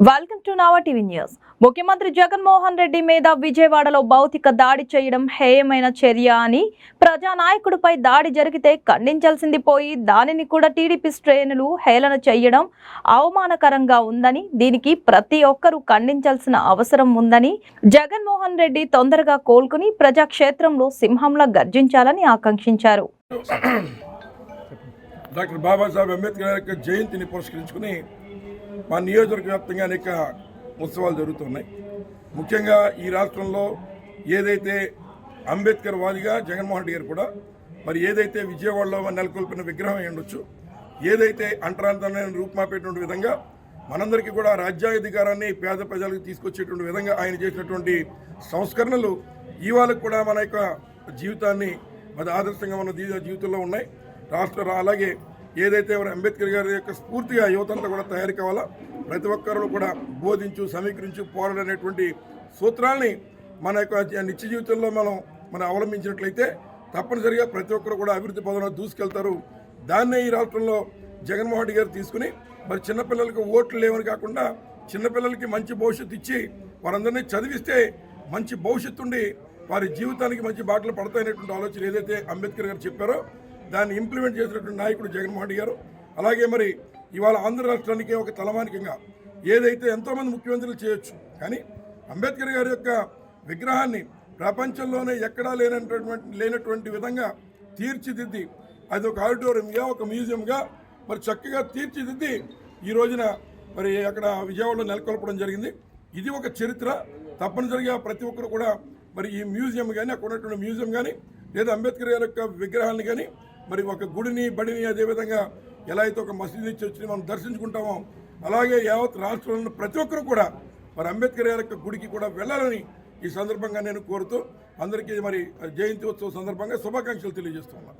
Welcome to Nava TV news. ముఖ్యమంత్రి జగన్మోహన్ రెడ్డి మీద విజయవాడలో భౌతిక దాడి చేయడం హేయమైన చర్య అని ప్రజానాయకుడిపై దాడి జరిగితే ఖండించాల్సింది పోయి దానిని కూడా టీడీపీ శ్రేణులు హేళన చేయడం అవమానకరంగా ఉందని దీనికి ప్రతి ఒక్కరూ ఖండించాల్సిన అవసరం ఉందని జగన్మోహన్ రెడ్డి తొందరగా కోలుకుని ప్రజాక్షేత్రంలో సింహంలా గర్జించాలని ఆకాంక్షించారు. డాక్టర్ బాబాసాహెబ్ అంబేద్కర్ యొక్క జయంతిని పురస్కరించుకుని మా నియోజకవర్గ వ్యాప్తంగా అనేక ఉత్సవాలు జరుగుతున్నాయి. ముఖ్యంగా ఈ రాష్ట్రంలో ఏదైతే అంబేద్కర్ వాదిగా జగన్మోహన్ రెడ్డి గారు కూడా మరి ఏదైతే విజయవాడలో నెలకొల్పిన విగ్రహం అయి ఉండొచ్చు ఏదైతే అంటరాంతరమైన రూపుమాపేటువంటి విధంగా మనందరికీ కూడా రాజ్యాధికారాన్ని పేద ప్రజలకు తీసుకొచ్చేటువంటి విధంగా ఆయన చేసినటువంటి సంస్కరణలు ఇవాళ కూడా మన యొక్క జీవితాన్ని మరి ఆదర్శంగా మన జీవితంలో ఉన్నాయి. రాష్ట్ర అలాగే ఏదైతే మరి అంబేద్కర్ గారి యొక్క స్ఫూర్తిగా యువతంతా కూడా తయారు కావాలా ప్రతి ఒక్కరు కూడా బోధించు సమీకరించు పోరాడనేటువంటి సూత్రాల్ని మన యొక్క నిత్య జీవితంలో మనం మనం అవలంబించినట్లయితే తప్పనిసరిగా ప్రతి ఒక్కరు కూడా అభివృద్ధి పదంలో దూసుకెళ్తారు. దాన్నే ఈ రాష్ట్రంలో జగన్మోహన్ రెడ్డి గారు తీసుకుని మరి చిన్నపిల్లలకు ఓట్లు లేవని కాకుండా చిన్నపిల్లలకి మంచి భవిష్యత్తు ఇచ్చి వారందరినీ చదివిస్తే మంచి భవిష్యత్తు ఉండి వారి జీవితానికి మంచి బాటలు పడతాయనేటువంటి ఆలోచన ఏదైతే అంబేద్కర్ గారు చెప్పారో దాన్ని ఇంప్లిమెంట్ చేసినటువంటి నాయకుడు జగన్మోహన్ రెడ్డి గారు. అలాగే మరి ఇవాళ ఆంధ్ర రాష్ట్రానికి ఒక తలమానికంగా ఏదైతే ఎంతోమంది ముఖ్యమంత్రులు చేయొచ్చు కానీ అంబేద్కర్ గారి యొక్క విగ్రహాన్ని ప్రపంచంలోనే ఎక్కడా లేనటువంటి లేనటువంటి విధంగా తీర్చిదిద్ది అది ఒక ఆడిటోరియంగా ఒక మ్యూజియంగా మరి చక్కగా తీర్చిదిద్ది ఈ రోజున మరి అక్కడ విజయవాడలో నెలకొల్పడం జరిగింది. ఇది ఒక చరిత్ర. తప్పనిసరిగా ప్రతి ఒక్కరు కూడా మరి ఈ మ్యూజియం కానీ అక్కడ ఉన్నటువంటి మ్యూజియం కానీ లేదా అంబేద్కర్ గారి యొక్క విగ్రహాన్ని కానీ మరి ఒక గుడిని బడిని అదేవిధంగా ఎలా అయితే ఒక మసీదు చర్చిని మనం దర్శించుకుంటామో అలాగే యావత్ రాష్ట్రంలో ప్రతి ఒక్కరు కూడా మరి అంబేద్కర్ గారి యొక్క గుడికి కూడా వెళ్ళాలని ఈ సందర్భంగా నేను కోరుతూ అందరికీ మరి జయంతి ఉత్సవ సందర్భంగా శుభాకాంక్షలు తెలియజేస్తున్నాను